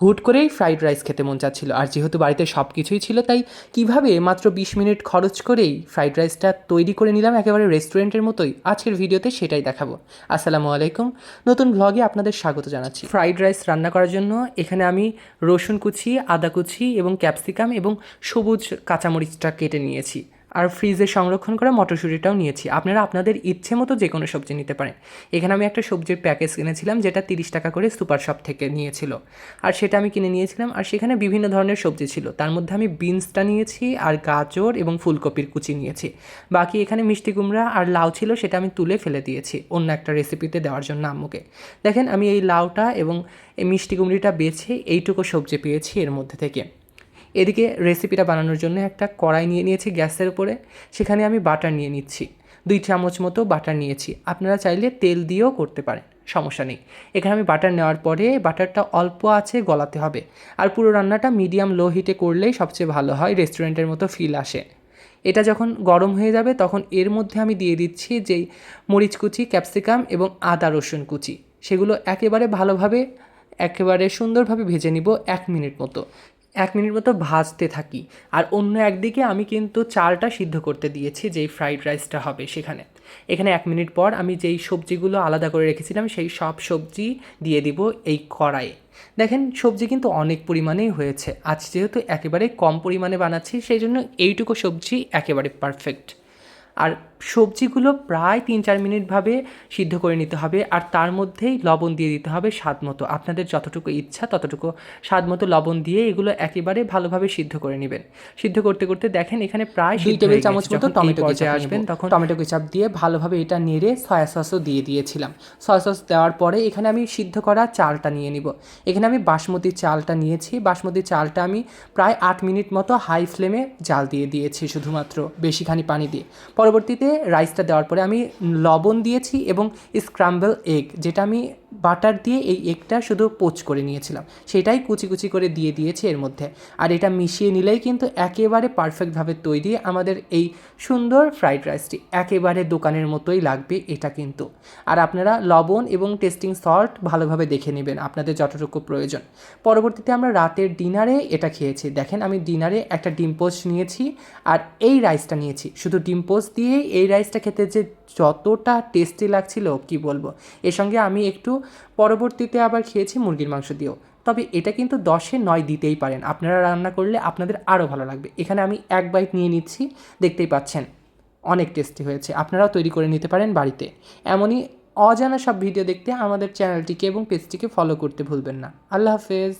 হুট করেই fried rice খেতে মন চাচ্ছিল। আর যেহেতু বাড়িতে সব কিছুই ছিল, তাই কীভাবে মাত্র বিশ মিনিট খরচ করেই ফ্রাইড রাইসটা তৈরি করে নিলাম একেবারে রেস্টুরেন্টের মতোই। আজকের ভিডিওতে সেটাই দেখাবো। আসসালামু আলাইকুম। নতুন ভ্লগে আপনাদের স্বাগত জানাচ্ছি। ফ্রাইড রাইস রান্না করার জন্য এখানে আমি রসুন কুচি, আদা কুচি এবং ক্যাপসিকাম এবং সবুজ কাঁচামরিচটা কেটে নিয়েছি। আর ফ্রিজে সংরক্ষণ করা মটরশুঁটিটাও নিয়েছি। আপনারা আপনাদের ইচ্ছে মতো যে কোনো সবজি নিতে পারেন। এখানে আমি একটা সবজির প্যাকেজ কিনেছিলাম, যেটা তিরিশ টাকা করে সুপার শপ থেকে নিয়েছিল। আর সেটা আমি কিনে নিয়েছিলাম, আর সেখানে বিভিন্ন ধরনের সবজি ছিল। তার মধ্যে আমি বিনসটা নিয়েছি, আর গাজর এবং ফুলকপির কুচি নিয়েছি। বাকি এখানে মিষ্টি কুমড়া আর লাউ ছিল, সেটা আমি তুলে ফেলে দিয়েছি অন্য একটা রেসিপিতে দেওয়ার জন্য আম্মুকে। দেখেন, আমি এই লাউটা এবং এই মিষ্টি কুমড়িটা বেছে এইটুকু সবজি পেয়েছি এর মধ্যে থেকে। এদিকে রেসিপিটা বানানোর জন্য একটা কড়াই নিয়ে নিয়েছি গ্যাসের উপরে। সেখানে আমি বাটার নিয়ে নিচ্ছি। দুই চামচ মতো বাটার নিয়েছি। আপনারা চাইলে তেল দিয়েও করতে পারেন, সমস্যা নেই। এখানে আমি বাটার নেওয়ার পরে বাটারটা অল্প আছে গলাতে হবে। আর পুরো রান্নাটা মিডিয়াম লো হিটে করলেই সবচেয়ে ভালো হয় রেস্টুরেন্টের মতো ফিল আসে। এটা যখন গরম হয়ে যাবে তখন এর মধ্যে আমি দিয়ে দিচ্ছি যেই মরিচ কুচি ক্যাপসিকাম এবং আদা রসুন কুচি। সেগুলো একেবারে ভালোভাবে, একেবারে সুন্দরভাবে ভেজে নিব এক মিনিট মতো। এক মিনিট মতো ভাজতে থাকি। আর অন্য একদিকে আমি কিন্তু চালটা সিদ্ধ করতে দিয়েছি, যেই ফ্রাইড রাইসটা হবে সেখানে। এখানে এক মিনিট পর আমি যেই সবজিগুলো আলাদা করে রেখেছিলাম, সেই সব সবজি দিয়ে দিব এই কড়াইয়ে। দেখেন, সবজি কিন্তু অনেক পরিমাণেই হয়েছে। আজ যেহেতু একেবারে কম পরিমাণে বানাচ্ছি, সেই জন্য এইটুকু সবজি একেবারে পারফেক্ট আর সবজিগুলো প্রায় তিন চার মিনিটভাবে সিদ্ধ করে নিতে হবে আর তার মধ্যেই লবণ দিয়ে দিতে হবে স্বাদ মতো। আপনাদের যতটুকু ইচ্ছা ততটুকু স্বাদ মতো লবণ দিয়ে এগুলো একেবারে ভালোভাবে সিদ্ধ করে নেবেন। সিদ্ধ করতে করতে দেখেন এখানে প্রায় দুই টেবিল চামচ। মতো টমেটো কেচাপ আসবেন তখন টমেটো কেচাপ দিয়ে ভালোভাবে এটা নেড়ে সয়া সসও দিয়ে দিয়েছিলাম। সয়া সস দেওয়ার পরে এখানে আমি সিদ্ধ করা চালটা নিয়ে নিব। এখানে আমি বাসমতি চালটা নিয়েছি। বাসমতি চালটা আমি প্রায় আট মিনিট মতো হাই ফ্লেমে জাল দিয়ে দিয়েছি শুধুমাত্র বেশিখানি পানি দিয়ে। পরবর্তীতে রাইসটা দেওয়ার পরে আমি লবণ দিয়েছি এবং স্ক্রাম্বল এগ যেটা আমি বাটার দিয়ে এই এগটা শুধু পোচ করে নিয়েছিলাম। সেটাই কুচি কুচি করে দিয়ে দিয়েছি এর মধ্যে। আর এটা মিশিয়ে নিলেই কিন্তু একেবারে পারফেক্টভাবে তৈরি আমাদের এই সুন্দর ফ্রাইড রাইসটি। একেবারে দোকানের মতোই লাগবে এটা কিন্তু। আর আপনারা লবণ এবং টেস্টিং সল্ট ভালোভাবে দেখে নেবেন আপনাদের যতটুকু প্রয়োজন। পরবর্তীতে আমরা রাতের ডিনারে এটা খেয়েছি। দেখেন আমি ডিনারে একটা ডিম পোস্ট নিয়েছি আর এই রাইসটা নিয়েছি। শুধু ডিম পোস্ট দিয়েই এই রাইসটা খেতে যে যতটা টেস্টি লাগছিল, কি বলব? এর সঙ্গে আমি একটু পরবর্তীতে আবার খেয়েছি মুরগির মাংস দিয়েও। তবে এটা কিন্তু দশে নয় দিতেই পারেন। আপনারা রান্না করলে আপনাদের আরও ভালো লাগবে। এখানে আমি এক বাইট নিয়ে নিচ্ছি। দেখতেই পাচ্ছেন, অনেক টেস্টি হয়েছে। আপনারাও তৈরি করে নিতে পারেন বাড়িতে। এমনই অজানা সব ভিডিও দেখতে আমাদের চ্যানেলটিকে এবং পেজটিকে ফলো করতে ভুলবেন না। আল্লাহ হাফেজ।